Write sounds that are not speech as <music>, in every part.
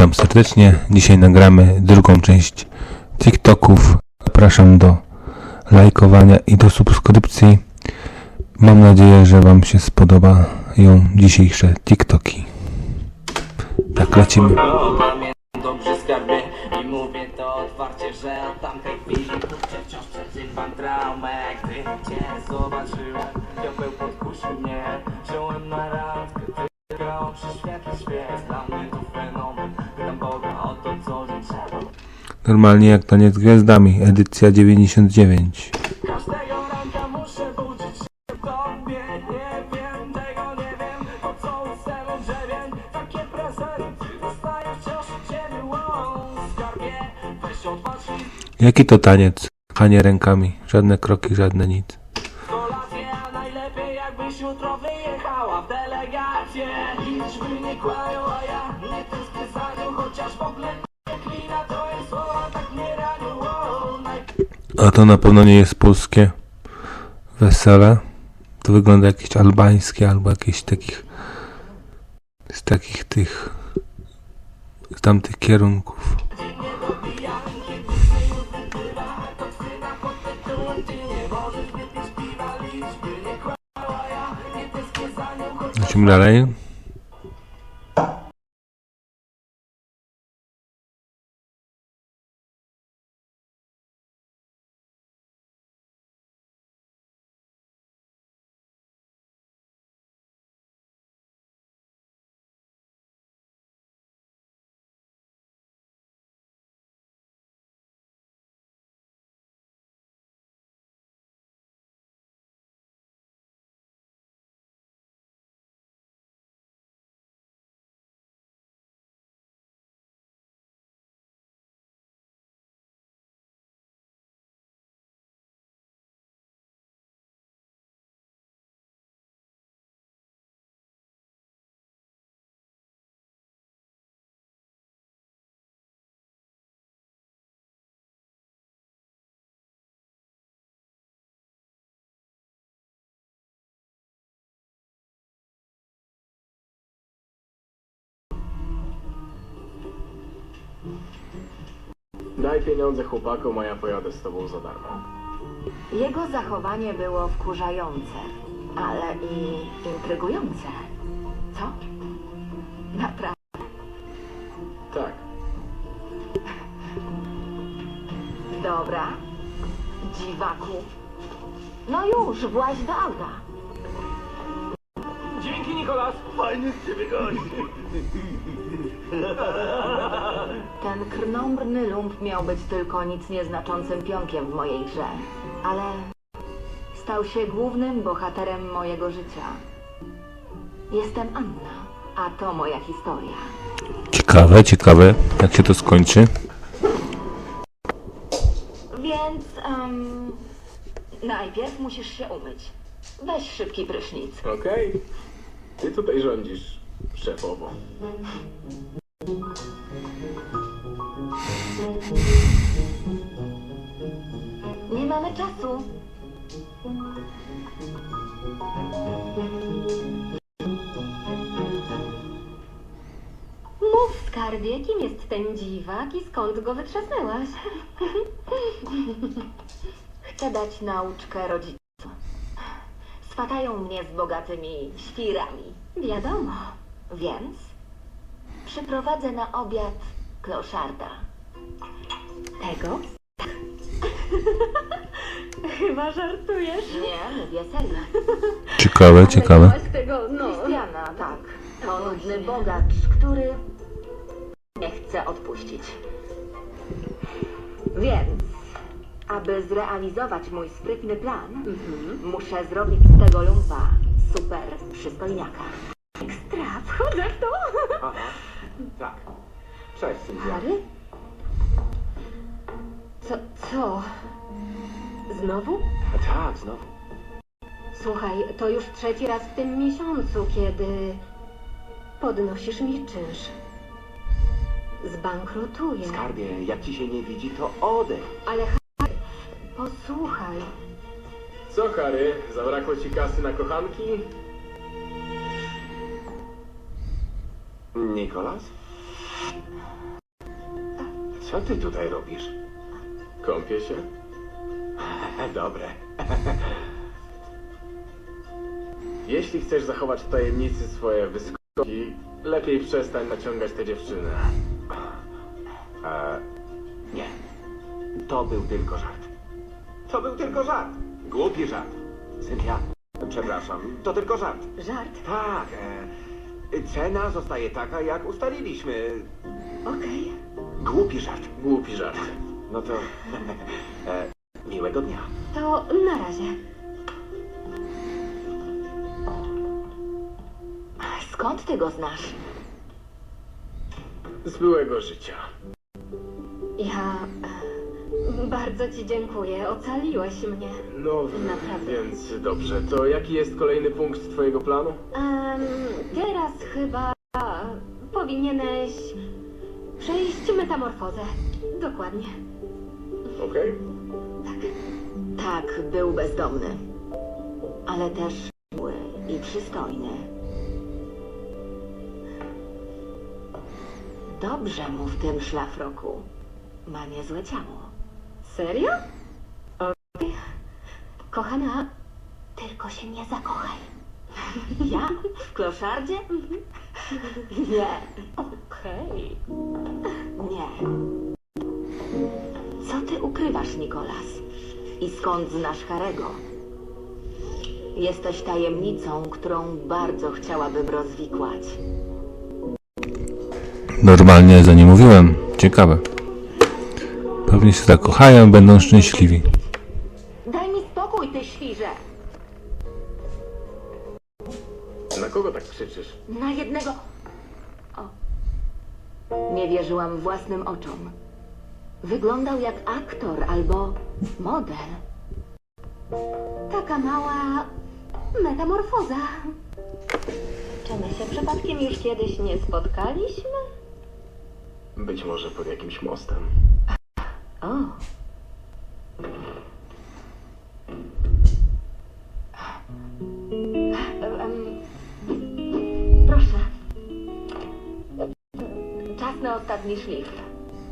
Witam serdecznie. Dzisiaj nagramy drugą część TikToków. Zapraszam do lajkowania i do subskrypcji. Mam nadzieję, że Wam się spodobają dzisiejsze TikToki. Tak, lecimy. Zobaczyłem, ciebie Wow, skarbie, weź odpatrz i Jaki to taniec? Chanie rękami, żadne kroki, żadne nic. A to na pewno nie jest polskie wesele. To wygląda jakieś albańskie albo jakieś takich z takich tych z tamtych kierunków. Lecimy dalej. Daj pieniądze chłopakom, a ja pojadę z tobą za darmo. Jego zachowanie było wkurzające, ale i intrygujące. Co? Naprawdę. Tak. Dobra. Dziwaku. No już, właź do auta. Nikolas! Fajny z ciebie gość! Ten krnąbrny lump miał być tylko nic nieznaczącym pionkiem w mojej grze, ale stał się głównym bohaterem mojego życia. Jestem Anna, a to moja historia. Ciekawe, ciekawe, jak się to skończy. Więc em, najpierw musisz się umyć. Weź szybki prysznic. Okej. Ty tutaj rządzisz, szefowo. Nie mamy czasu. Mów, skarbie, kim jest ten dziwak i skąd go wytrzasnęłaś? <laughs> Chcę dać nauczkę rodzicom. Swatają mnie z bogatymi świrami, Wiadomo. więc przyprowadzę na obiad kloszarda. Tego? <laughs> Chyba żartujesz. Nie, mówię serio. Ciekawe, ciekawe. Miałaś tego, no. Krystiana, tak. To nudny bogacz, który nie chce odpuścić. Więc, aby zrealizować mój sprytny plan, muszę zrobić z tego lumpa super przystojniaka. Ekstra, wchodzę w to. Aha. Tak. Cześć, Sylwia. Harry? Co, co? Znowu? A tak, znowu. Słuchaj, to już trzeci raz w tym miesiącu, kiedy podnosisz mi czynsz. Zbankrutuję. Skarbie, jak ci się nie widzi, to odejdź. Ale Co, Harry? Zabrakło ci kasy na kochanki? Nikolas? Co ty tutaj robisz? Kąpię się? <laughs> Dobre. <laughs> Jeśli chcesz zachować w tajemnicy swoje wyskoki, lepiej przestań naciągać tę dziewczynę. E, nie. To był tylko żart. To był tylko żart. Głupi żart. Cynthia, przepraszam, to tylko żart. Żart? Tak, e, cena zostaje taka, jak ustaliliśmy. Okej. Głupi żart. Głupi żart. No to <laughs> e, miłego dnia. To na razie. Skąd ty go znasz? Z byłego życia. Ja e, bardzo ci dziękuję. Ocaliłeś mnie. No, Naprawdę. więc dobrze. To jaki jest kolejny punkt twojego planu? Em, teraz chyba powinieneś przejść metamorfozę. Dokładnie. Okej. Tak, był bezdomny. Ale też miły i przystojny. Dobrze mu w tym szlafroku. Ma niezłe ciało. Serio? Okej. Kochana, tylko się nie zakochaj. <laughs> Ja? W kloszardzie? Nie, Okej. nie. Co ty ukrywasz, Nikolas? I skąd znasz Harego? Jesteś tajemnicą, którą bardzo chciałabym rozwikłać. Normalnie za nie mówiłem. Ciekawe. Pewnie się zakochają i będą szczęśliwi. Daj mi spokój, ty świrze! Na kogo tak krzyczysz? Na jednego. O. Nie wierzyłam własnym oczom. Wyglądał jak aktor albo model. Taka mała metamorfoza. Czy my się przypadkiem już kiedyś nie spotkaliśmy? Być może pod jakimś mostem. O. Em, Proszę. Czas na ostatni szlif.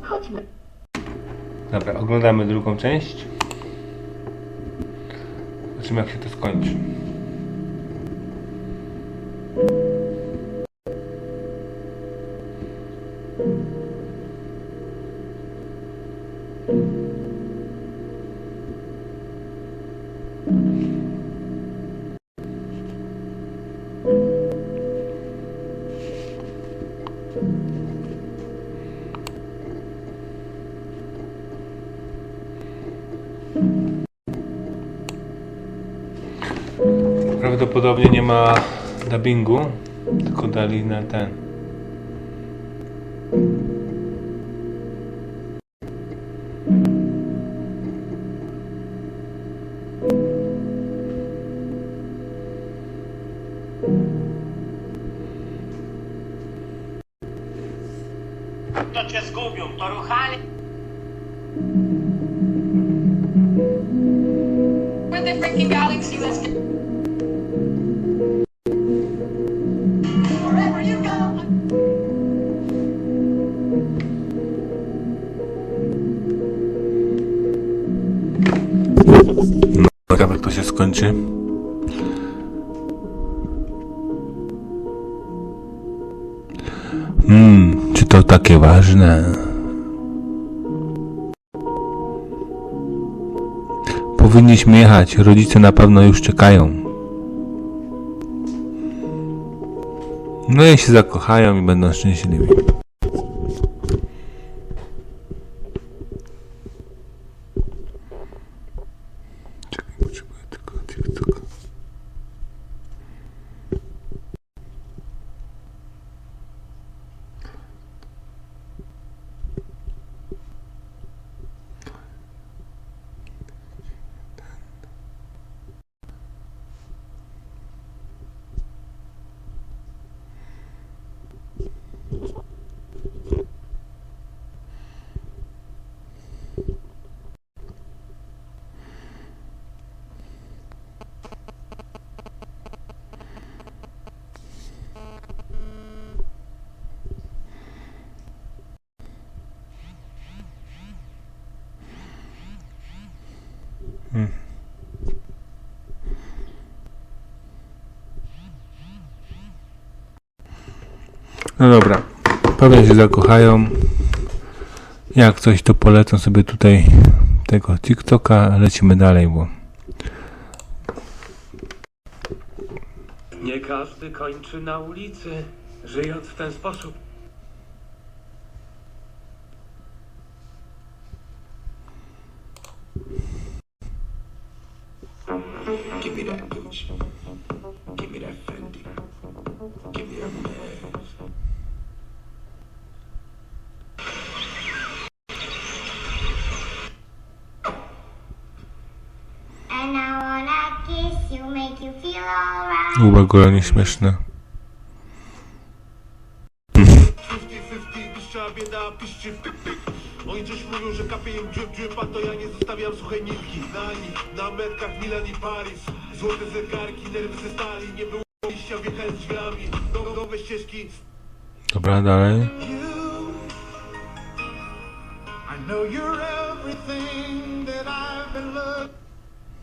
Chodźmy. Dobra, oglądamy drugą część. Zobaczymy jak się to skończy. Prawdopodobnie nie ma dubbingu, tylko dali na ten. To cię zgubią, the freaking galaxy Ciekawe jak to się skończy. Hmm, czy to takie ważne? Powinniśmy jechać, rodzice na pewno już czekają. No i się zakochają i będą szczęśliwi. No dobra, pewnie się zakochają. Jak coś, to polecą sobie tutaj tego TikToka. Lecimy dalej, bo Nie każdy kończy na ulicy, żyjąc w ten sposób. Uwaga, nieśmieszne. 50-50, piszcza bieda, piszczy pyk pyk Oni coś mówią, że kapie im drip drip, a to ja nie zostawiam suchej nitki Na nich, na metkach Milan i Paris Złote zegarki, nerwy ze stali Nie było liścia, wjechałem drzwiami No- Nowe ścieżki Dobra, dalej.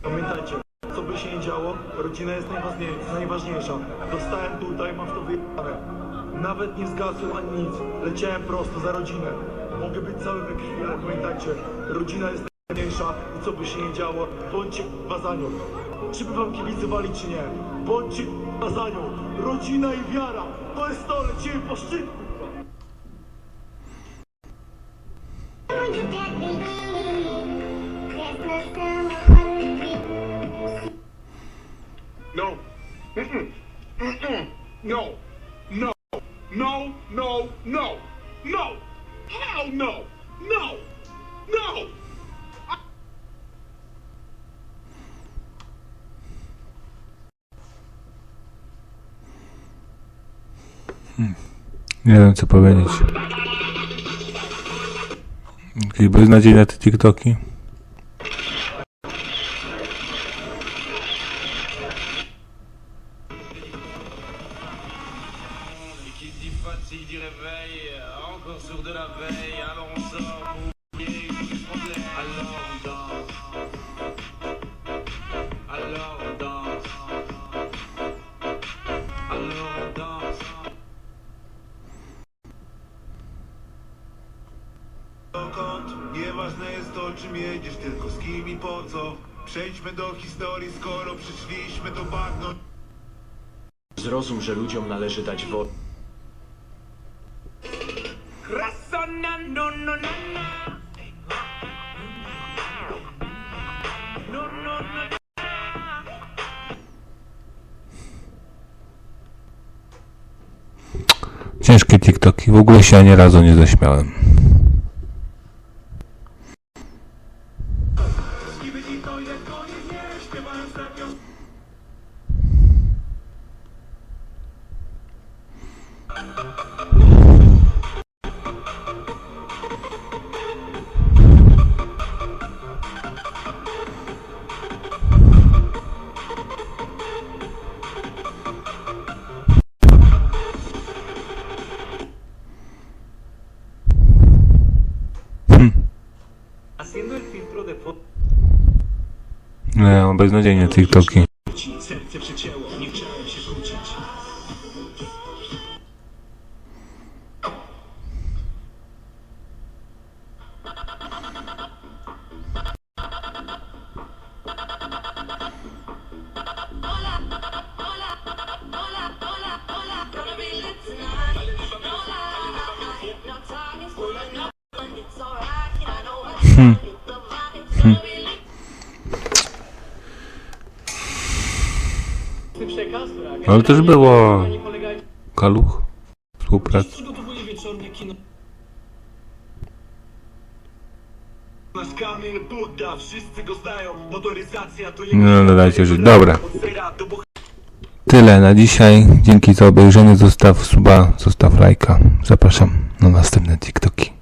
Pamiętajcie, by się nie działo, rodzina jest najważniejsza. Dostałem tutaj, mam to wyjechane. Nawet nie zgasłem ani nic. Leciałem prosto za rodzinę. Mogę być cały we krwi, ale pamiętajcie, rodzina jest najważniejsza i co by się nie działo, bądźcie za nią. Czy by wam kibicowali, czy nie. Bądźcie za nią. Rodzina i wiara, to jest to, lecimy po szczyt. Nie wiem co powiedzieć. Jakieś beznadziejne te TikToki. Jedziesz, tylko z kim i po co. Przejdźmy do historii, skoro przyszliśmy do bagno. Zrozum, że ludziom należy dać wodę. Ciężkie TikToki. W ogóle się ani razu nie zaśmiałem. Nie, beznadziejne TikToki. Przekaz, Ale też było kaluch. Współpraca. Przygotowuję wieczorne kino. Nasz Kamil Budda, wszyscy go znają. Motoryzacja to No, no dajcie żyć. Dobra. Tyle na dzisiaj. Dzięki za obejrzenie. Zostaw suba, zostaw lajka. Zapraszam na następne TikToki.